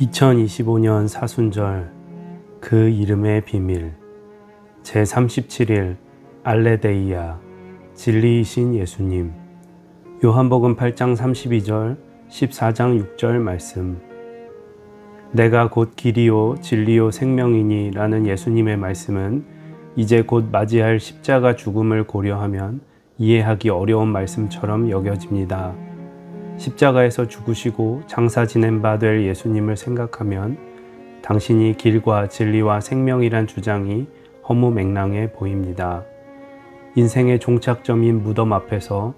2025년 사순절 그 이름의 비밀. 제37일 알레데이아 진리이신 예수님. 요한복음 8장 32절 14장 6절 말씀. 내가 곧 길이요 진리요 생명이니 라는 예수님의 말씀은 이제 곧 맞이할 십자가 죽음을 고려하면 이해하기 어려운 말씀처럼 여겨집니다. 십자가에서 죽으시고 장사 지낸 바 될 예수님을 생각하면 당신이 길과 진리와 생명이란 주장이 허무 맹랑해 보입니다. 인생의 종착점인 무덤 앞에서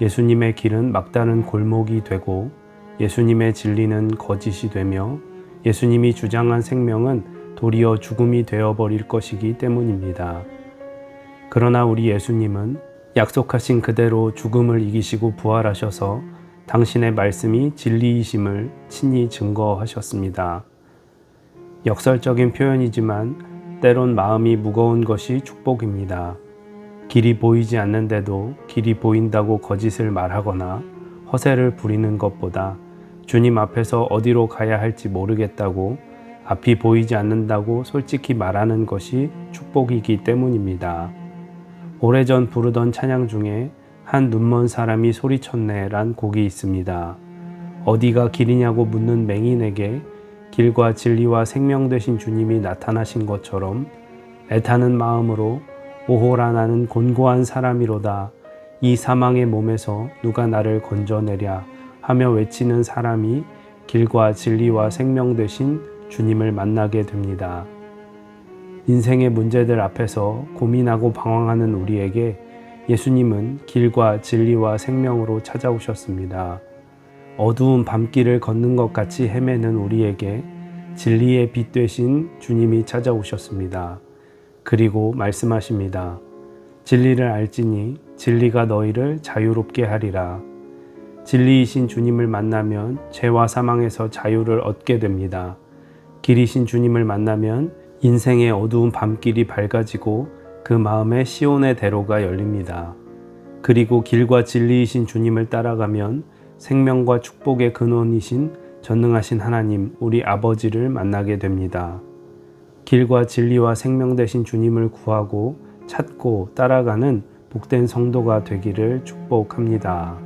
예수님의 길은 막다른 골목이 되고 예수님의 진리는 거짓이 되며 예수님이 주장한 생명은 도리어 죽음이 되어버릴 것이기 때문입니다. 그러나 우리 예수님은 약속하신 그대로 죽음을 이기시고 부활하셔서 당신의 말씀이 진리이심을 친히 증거하셨습니다. 역설적인 표현이지만 때론 마음이 무거운 것이 축복입니다. 길이 보이지 않는데도 길이 보인다고 거짓을 말하거나 허세를 부리는 것보다 주님 앞에서 어디로 가야 할지 모르겠다고 앞이 보이지 않는다고 솔직히 말하는 것이 축복이기 때문입니다. 오래전 부르던 찬양 중에 한 눈먼 사람이 소리쳤네란 곡이 있습니다. 어디가 길이냐고 묻는 맹인에게 길과 진리와 생명 되신 주님이 나타나신 것처럼 애타는 마음으로 오호라 나는 곤고한 사람이로다 이 사망의 몸에서 누가 나를 건져내랴 하며 외치는 사람이 길과 진리와 생명 되신 주님을 만나게 됩니다. 인생의 문제들 앞에서 고민하고 방황하는 우리에게 예수님은 길과 진리와 생명으로 찾아오셨습니다. 어두운 밤길을 걷는 것 같이 헤매는 우리에게 진리의 빛 되신 주님이 찾아오셨습니다. 그리고 말씀하십니다. 진리를 알지니 진리가 너희를 자유롭게 하리라. 진리이신 주님을 만나면 죄와 사망에서 자유를 얻게 됩니다. 길이신 주님을 만나면 인생의 어두운 밤길이 밝아지고 그 마음에 시온의 대로가 열립니다. 그리고 길과 진리이신 주님을 따라가면 생명과 축복의 근원이신 전능하신 하나님, 우리 아버지를 만나게 됩니다. 길과 진리와 생명 되신 주님을 구하고 찾고 따라가는 복된 성도가 되기를 축복합니다.